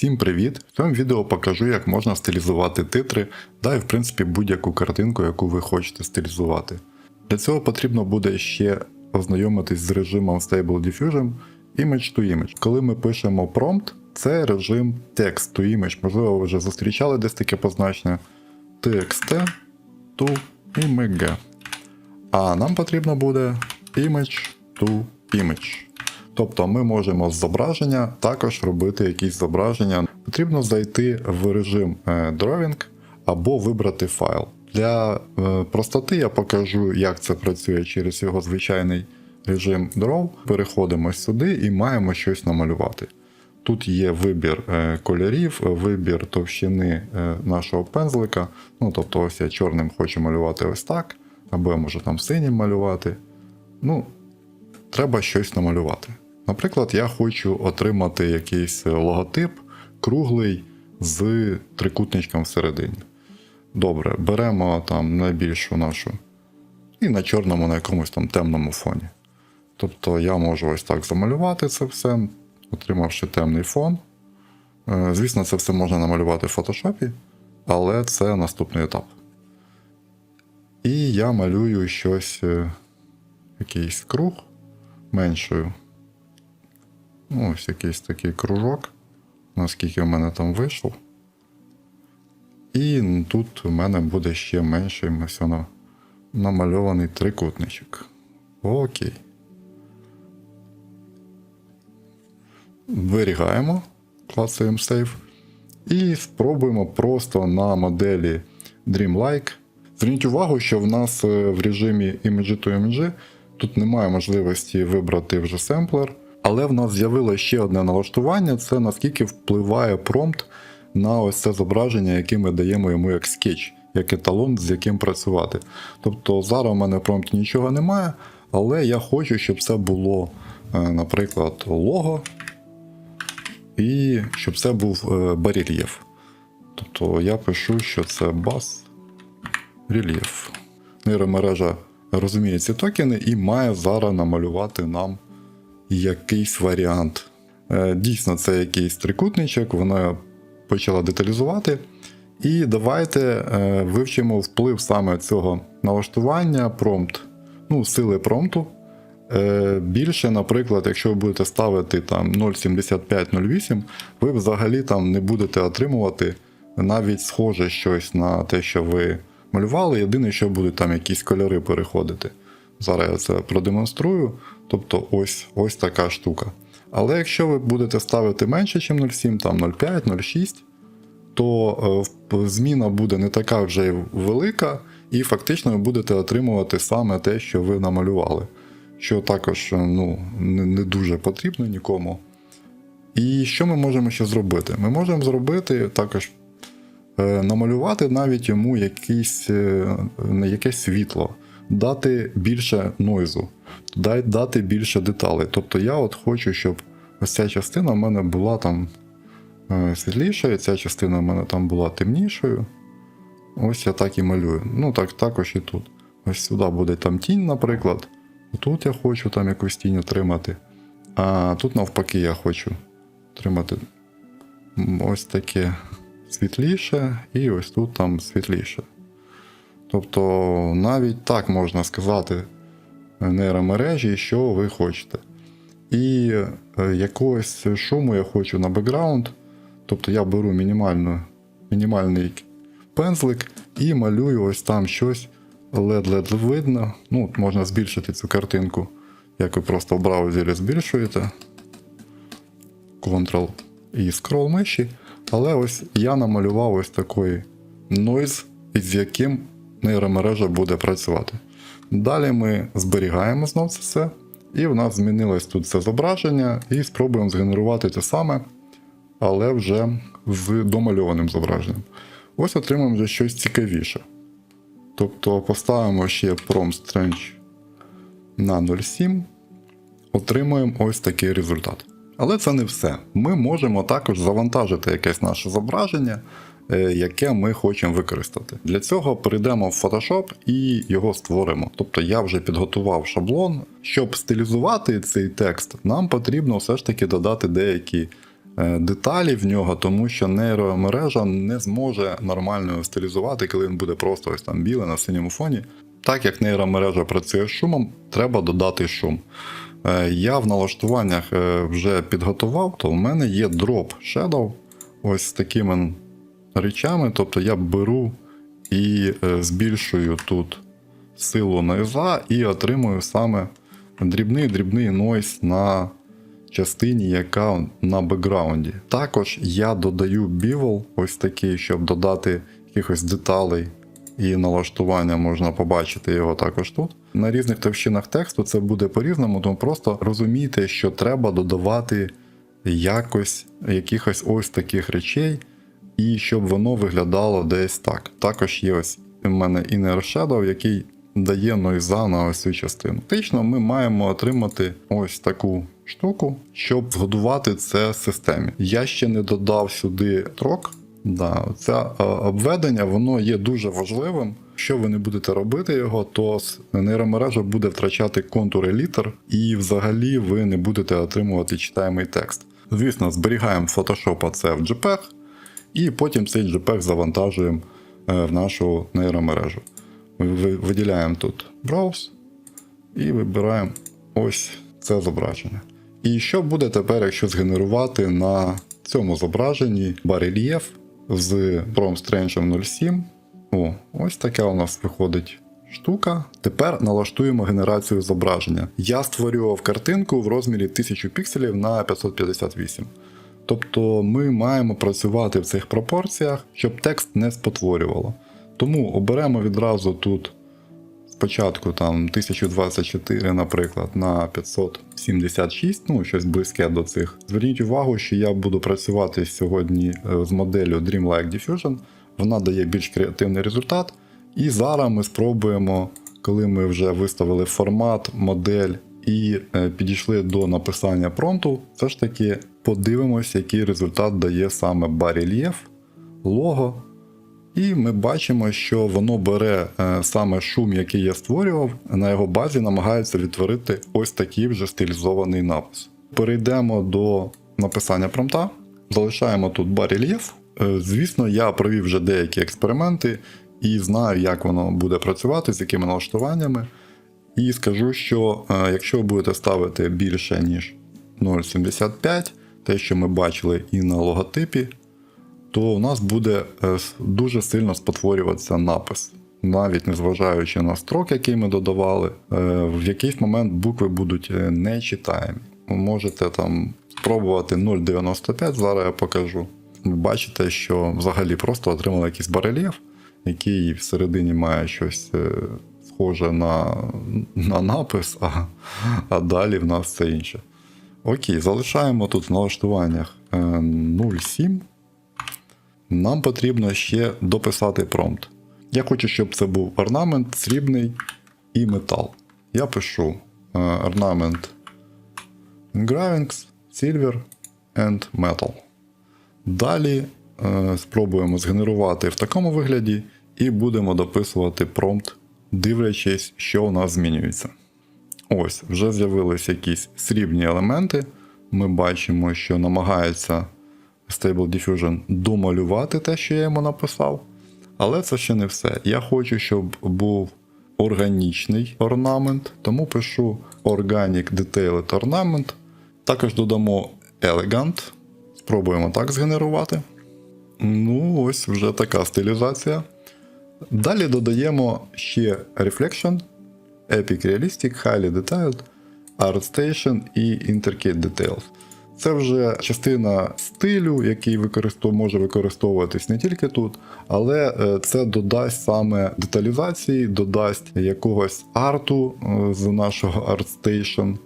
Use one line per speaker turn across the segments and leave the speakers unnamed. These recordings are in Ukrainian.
Всім привіт! В цьому відео покажу, як можна стилізувати титри, да і в принципі будь-яку картинку, яку ви хочете стилізувати. Для цього потрібно буде ще ознайомитись з режимом Stable Diffusion Image to Image. Коли ми пишемо prompt, це режим Text to Image. Можливо, ви вже зустрічали десь таке позначення TXT to image. А нам потрібно буде Image to Image. Тобто ми можемо з зображення також робити якісь зображення. Потрібно зайти в режим е, Drawing або вибрати файл. Для е, простоти я покажу, як це працює через його звичайний режим Draw. Переходимо сюди і маємо щось намалювати. Тут є вибір е, кольорів, вибір товщини нашого пензлика. Ну, тобто, ось я чорним хочу малювати ось так, або я можу там синім малювати. Ну, треба щось намалювати. Наприклад, я хочу отримати якийсь логотип круглий з трикутничком всередині. Добре, беремо там найбільшу нашу і на чорному, на якомусь там темному фоні. Тобто я можу ось так замалювати це все, отримавши темний фон. Е, Звісно, це все можна намалювати в фотошопі, але це наступний етап. І я малюю щось, е, якийсь круг меншою. Ну, ось якийсь такий кружок, наскільки в мене там вийшло. І тут у мене буде ще менший воно намальований трикутничок. Окей. Вирігаємо, клацаємо Save. І спробуємо просто на моделі Dreamlike. Зверніть увагу, що в нас е, в режимі Image to Image тут немає можливості вибрати вже семплер. Але в нас з'явилося ще одне налаштування: це наскільки впливає промпт на ось це зображення, яке ми даємо йому як скетч, як еталон, з яким працювати. Тобто зараз у мене в промпті нічого немає, але я хочу, щоб це було, е, наприклад, лого, і щоб це був е, барельєф. Тобто я пишу, що це бас рельєф. Нейромережа розуміє ці токени і має зараз намалювати нам якийсь варіант. Е, Дійсно, це якийсь трикутничок, вона почала деталізувати. І давайте е, вивчимо вплив саме цього налаштування промпт, ну, сили промпту. Е, Більше, наприклад, якщо ви будете ставити там 0,7508, ви взагалі там не будете отримувати навіть схоже щось на те, що ви малювали. Єдине, що будуть там якісь кольори переходити. Зараз я це продемонструю. Тобто ось ось така штука. Але якщо ви будете ставити менше, ніж 0,7, там 0,5, 0,6, то е, зміна буде не така вже й велика, і фактично ви будете отримувати саме те, що ви намалювали. Що також ну, не, дуже потрібно нікому. І що ми можемо ще зробити? Ми можемо зробити також е, намалювати навіть йому якийсь, е, якесь світло, дати більше нойзу, дати більше деталей. Тобто я от хочу, щоб ось ця частина в мене була там е, світлішою, ця частина в мене там була темнішою. Ось я так і малюю. Ну так також і тут. Ось сюди буде там тінь, наприклад. Тут я хочу там якусь тінь отримати. А тут навпаки я хочу отримати ось таке світліше, і ось тут там світліше. Тобто навіть так можна сказати нейромережі, що ви хочете. І е, якогось шуму я хочу на бекграунд. Тобто я беру мінімальну, мінімальний пензлик і малюю ось там щось ледь-ледь видно. Ну, можна збільшити цю картинку, як ви просто в браузері збільшуєте. Ctrl і скрол миші. Але ось я намалював ось такий нойз, із яким нейромережа буде працювати. Далі ми зберігаємо знов це все. І в нас змінилось тут це зображення, і спробуємо згенерувати те саме, але вже з домальованим зображенням. Ось отримаємо вже щось цікавіше. Тобто поставимо ще Prom Strange на 0,7, отримуємо ось такий результат. Але це не все. Ми можемо також завантажити якесь наше зображення, яке ми хочемо використати. Для цього перейдемо в Photoshop і його створимо. Тобто я вже підготував шаблон. Щоб стилізувати цей текст, нам потрібно все ж таки додати деякі е, деталі в нього, тому що нейромережа не зможе нормально стилізувати, коли він буде просто ось там білий на синьому фоні. Так як нейромережа працює з шумом, треба додати шум. Е, Я в налаштуваннях е, вже підготував, то в мене є Drop Shadow ось з такими речами. Тобто я беру і е, збільшую тут силу нойза і отримую саме дрібний-дрібний нойз на частині, яка на бекграунді. Також я додаю бівол, ось такий, щоб додати якихось деталей і налаштування можна побачити його також тут. На різних товщинах тексту це буде по-різному, тому просто розумійте, що треба додавати якось якихось ось таких речей, і щоб воно виглядало десь так. Також є ось у мене Inner Shadow, який дає нойза на ось цю частину. Фактично, ми маємо отримати ось таку штуку, щоб згодувати це системі. Я ще не додав сюди трок. Да, це е, обведення воно є дуже важливим. Якщо ви не будете робити його, то нейромережа буде втрачати контури літер, і взагалі ви не будете отримувати читаємий текст. Звісно, зберігаємо Photoshop це в JPEG, і потім цей JPEG завантажуємо е, в нашу нейромережу. Ми виділяємо тут Browse і вибираємо ось це зображення. І що буде тепер, якщо згенерувати на цьому зображенні барельєф з Prom Strange 07? О, ось така у нас виходить штука. Тепер налаштуємо генерацію зображення. Я створював картинку в розмірі 1000 пікселів на 558. Тобто ми маємо працювати в цих пропорціях, щоб текст не спотворювало. Тому оберемо відразу тут спочатку там 1024, наприклад, на 576, ну щось близьке до цих. Зверніть увагу, що я буду працювати сьогодні е, з моделлю Dreamlike Diffusion. Вона дає більш креативний результат. І зараз ми спробуємо, коли ми вже виставили формат, модель і е, підійшли до написання промпту, все ж таки подивимося, який результат дає саме барельєф, лого. І ми бачимо, що воно бере е, саме шум, який я створював, на його базі намагається відтворити ось такий вже стилізований напис. Перейдемо до написання промпта, залишаємо тут барельєф. Е, Звісно, я провів вже деякі експерименти і знаю, як воно буде працювати, з якими налаштуваннями. І скажу, що е, якщо ви будете ставити більше, ніж 0,75, те, що ми бачили і на логотипі, то у нас буде е, дуже сильно спотворюватися напис. Навіть незважаючи на строк, який ми додавали, е, в якийсь момент букви будуть е, нечитаємі. Ви можете там спробувати 0,95, зараз я покажу. Ви бачите, що взагалі просто отримали якийсь барельєф, який всередині має щось схоже на, на напис, а, а далі в нас все інше. Окей, залишаємо тут в налаштуваннях е, 0,7. Нам потрібно ще дописати промпт. Я хочу, щоб це був орнамент, срібний і метал. Я пишу е, орнамент engravings, silver and metal. Далі е, спробуємо згенерувати в такому вигляді і будемо дописувати промпт, дивлячись, що у нас змінюється. Ось, вже з'явилися якісь срібні елементи. Ми бачимо, що намагається Stable Diffusion домалювати те, що я йому написав. Але це ще не все. Я хочу, щоб був органічний орнамент, тому пишу Organic Detailed Ornament. Також додамо Elegant. Спробуємо так згенерувати. Ну, ось вже така стилізація. Далі додаємо ще Reflection, Epic Realistic, Highly Detailed, ArtStation і Intricate Details. Це вже частина стилю, який використов... може використовуватись не тільки тут, але е, це додасть саме деталізації, додасть якогось арту е, з нашого ArtStation.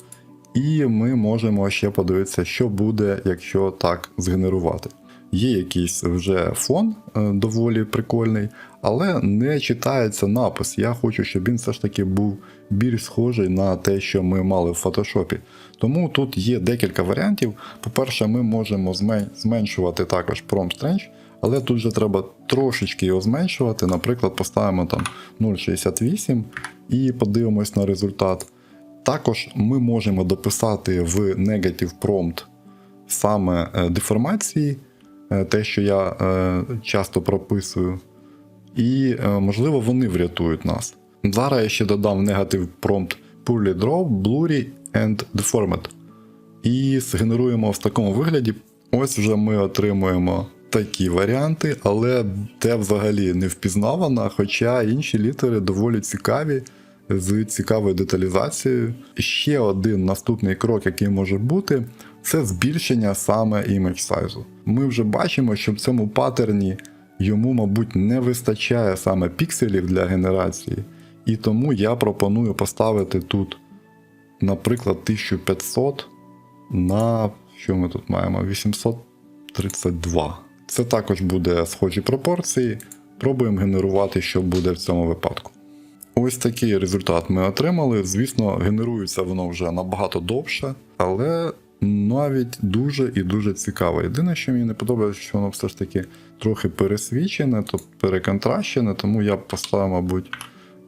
І ми можемо ще подивитися, що буде, якщо так згенерувати. Є якийсь вже фон е, доволі прикольний, але не читається напис. Я хочу, щоб він все ж таки був більш схожий на те, що ми мали в фотошопі. Тому тут є декілька варіантів. По-перше, ми можемо зменшувати також Prompt Range, але тут вже треба трошечки його зменшувати. Наприклад, поставимо там 0,68 і подивимось на результат. Також ми можемо дописати в Negative Prompt саме е, деформації, те, що я е, часто прописую, і е, можливо вони врятують нас. Зараз я ще додам негатив промпт Poorly Draw, Blurry and Deformed. І згенеруємо в такому вигляді. Ось вже ми отримуємо такі варіанти, але те взагалі не впізнавано, хоча інші літери доволі цікаві, з цікавою деталізацією. Ще один наступний крок, який може бути, це збільшення саме image size. Ми вже бачимо, що в цьому паттерні йому, мабуть, не вистачає саме пікселів для генерації. І тому я пропоную поставити тут, наприклад, 1500 на що ми тут маємо? 832. Це також буде схожі пропорції. Пробуємо генерувати, що буде в цьому випадку. Ось такий результат ми отримали. Звісно, генерується воно вже набагато довше, але навіть дуже і дуже цікаво. Єдине, що мені не подобається, що воно все ж таки трохи пересвічене, тобто переконтращене, тому я б поставив, мабуть,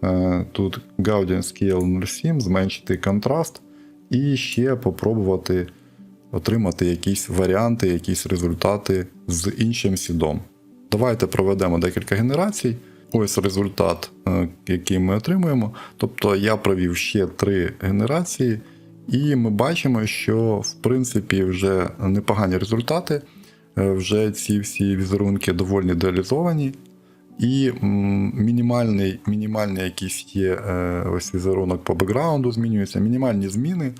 е, тут Gaudian Scale 07, зменшити контраст і ще попробувати отримати якісь варіанти, якісь результати з іншим сідом. Давайте проведемо декілька генерацій. Ось результат, е, який ми отримуємо. Тобто я провів ще три генерації, і ми бачимо, що в принципі вже непогані результати. Е, Вже ці всі візерунки доволі ідеалізовані. І мінімальний, мінімальний якийсь є е, ось візерунок по бекграунду, змінюється, мінімальні зміни,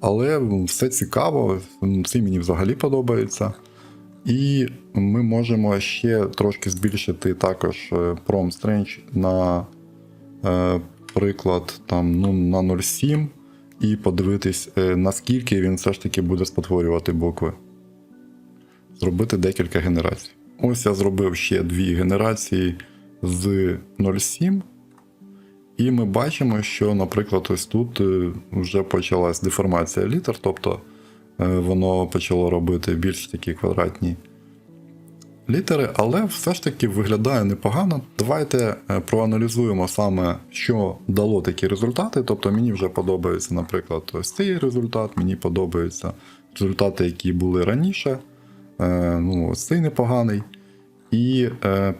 але все цікаво, це мені взагалі подобається. І ми можемо ще трошки збільшити також е, Prom Strange на приклад там, ну, на 0,7 і подивитись, е, наскільки він все ж таки буде спотворювати букви. Зробити декілька генерацій. Ось я зробив ще дві генерації з 0,7. І ми бачимо, що, наприклад, ось тут е, вже почалась деформація літер, тобто е, воно почало робити більш такі квадратні літери, але все ж таки виглядає непогано. Давайте е, проаналізуємо саме, що дало такі результати. Тобто мені вже подобається, наприклад, ось цей результат, мені подобаються результати, які були раніше. Е, Ну, ось цей непоганий. І е,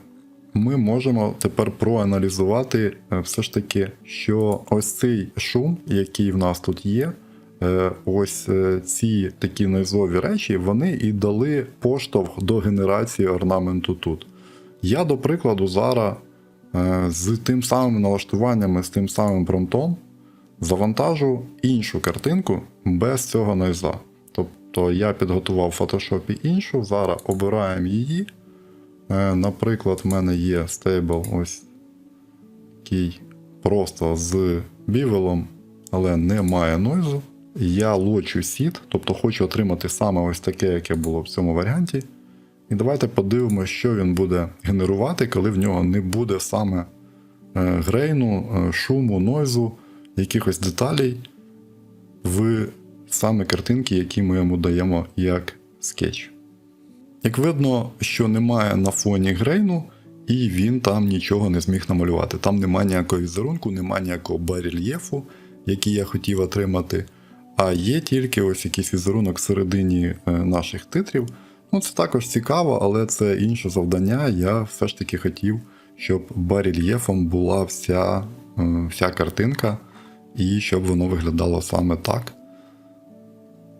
ми можемо тепер проаналізувати все ж таки, що ось цей шум, який в нас тут є, ось е, ці такі низові речі, вони і дали поштовх до генерації орнаменту тут. Я, до прикладу, зараз е, з тим самим налаштуваннями, з тим самим промптом завантажу іншу картинку без цього нойза. Тобто я підготував в фотошопі іншу, зараз обираємо її. Е, Наприклад, в мене є стейбл ось такий просто з бівелом, але немає нойзу. Я лочу сід, тобто хочу отримати саме ось таке, яке було в цьому варіанті. І давайте подивимося, що він буде генерувати, коли в нього не буде саме е, грейну, е, шуму, нойзу, якихось деталей в саме картинки, які ми йому даємо як скетч. Як видно, що немає на фоні грейну, і він там нічого не зміг намалювати. Там немає ніякого візерунку, немає ніякого барельєфу, який я хотів отримати. А є тільки ось якийсь візерунок всередині е, наших титрів. Ну, це також цікаво, але це інше завдання. Я все ж таки хотів, щоб барельєфом була вся, е, вся картинка, і щоб воно виглядало саме так,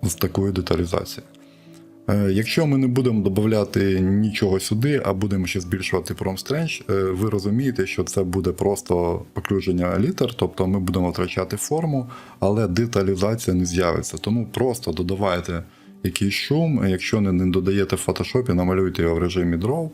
з такою деталізацією. Е, Якщо ми не будемо додати нічого сюди, а будемо ще збільшувати е, ви розумієте, що це буде просто поклюження літер, тобто ми будемо втрачати форму, але деталізація не з'явиться. Тому просто додавайте якийсь шум, якщо не, не додаєте в фотошопі, намалюйте його в режимі Draw,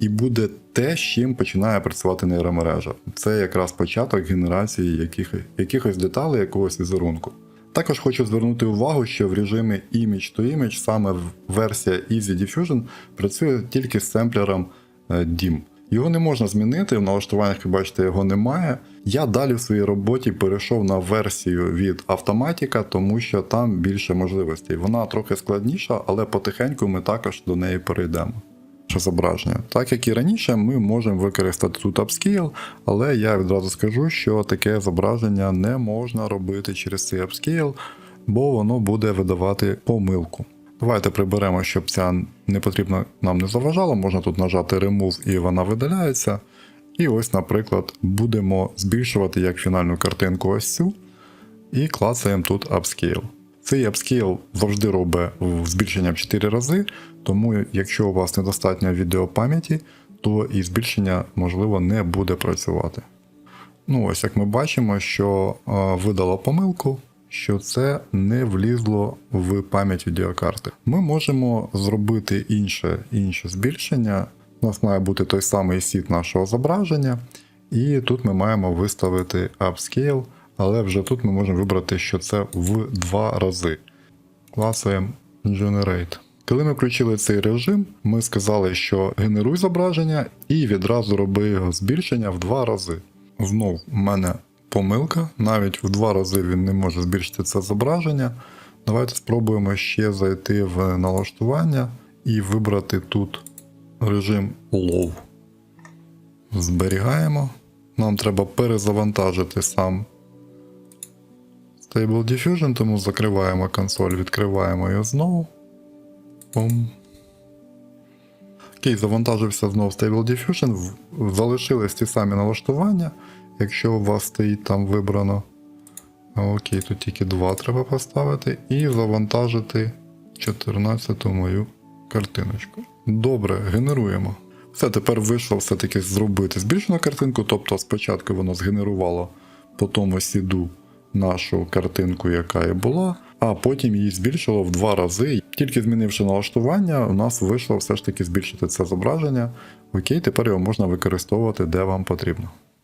і буде те, з чим починає працювати нейромережа. Це якраз початок генерації яких, якихось деталей, якогось візерунку. Також хочу звернути увагу, що в режимі Image to Image саме версія Easy Diffusion працює тільки з семплером е, DIM. Його не можна змінити, в налаштуваннях, ви бачите, його немає. Я далі в своїй роботі перейшов на версію від Автоматіка, тому що там більше можливостей. Вона трохи складніша, але потихеньку ми також до неї перейдемо. Що зображення. Так як і раніше, ми можемо використати тут Upscale, але я відразу скажу, що таке зображення не можна робити через цей Upscale, бо воно буде видавати помилку. Давайте приберемо, щоб ця не потрібно нам не заважала. Можна тут нажати Remove і вона видаляється. І ось, наприклад, будемо збільшувати як фінальну картинку ось цю. І клацаємо тут Upscale. Цей Upscale завжди робить збільшення в 4 рази, тому якщо у вас недостатньо відеопам'яті, то і збільшення, можливо, не буде працювати. Ну, ось як ми бачимо, що видало помилку, що це не влізло в пам'ять відеокарти. Ми можемо зробити інше, інше збільшення. У нас має бути той самий сіт нашого зображення, і тут ми маємо виставити Upscale, але вже тут ми можемо вибрати, що це в два рази. Клацаємо Generate. Коли ми включили цей режим, ми сказали, що генеруй зображення і відразу роби його збільшення в два рази. Знов в мене помилка, навіть в два рази він не може збільшити це зображення. Давайте спробуємо ще зайти в налаштування і вибрати тут режим Low. Зберігаємо. Нам треба перезавантажити сам Stable Diffusion, тому закриваємо консоль, відкриваємо його знову. Пум. Окей, завантажився знову Stable Diffusion. Залишились ті самі налаштування. Якщо у вас стоїть там вибрано. Окей, тут тільки два треба поставити. І завантажити 14 мою картиночку. Добре, генеруємо. Все, тепер вийшло все-таки зробити збільшену картинку. Тобто спочатку воно згенерувало по тому сіду нашу картинку, яка і була, а потім її збільшило в два рази. Тільки змінивши налаштування, у нас вийшло все ж таки збільшити це зображення. Окей, тепер його можна використовувати де вам потрібно.